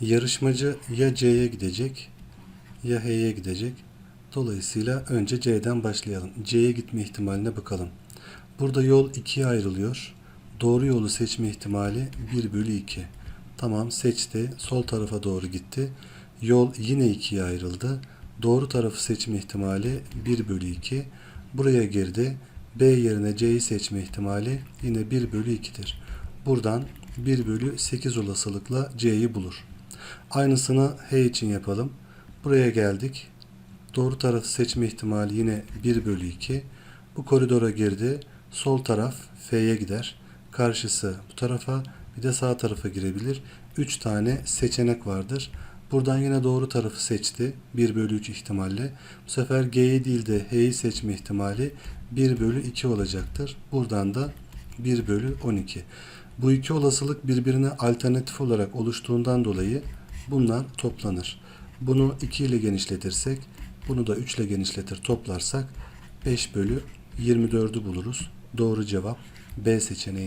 Yarışmacı ya C'ye gidecek ya H'ye gidecek. Dolayısıyla önce C'den başlayalım. C'ye gitme ihtimaline bakalım. Burada yol ikiye ayrılıyor. Doğru yolu seçme ihtimali 1 bölü 2. Tamam seçti. Sol tarafa doğru gitti. Yol yine ikiye ayrıldı. Doğru tarafı seçme ihtimali 1 bölü 2. Buraya girdi. B yerine C'yi seçme ihtimali yine 1 bölü 2'dir. Buradan 1 bölü 8 olasılıkla C'yi bulur. Aynısını H için yapalım. Buraya geldik. Doğru tarafı seçme ihtimali yine 1 bölü 2. Bu koridora girdi. Sol taraf F'ye gider. Karşısı bu tarafa bir de sağ tarafa girebilir. 3 tane seçenek vardır. Buradan yine doğru tarafı seçti. 1 bölü 3 ihtimalle. Bu sefer G'yi değil de H'yi seçme ihtimali 1 bölü 2 olacaktır. Buradan da 1 bölü 12. Bu iki olasılık birbirine alternatif olarak oluştuğundan dolayı bunlar toplanır. Bunu 2 ile genişletirsek, bunu da 3 ile genişletir toplarsak 5 bölü 24'ü buluruz. Doğru cevap B seçeneği.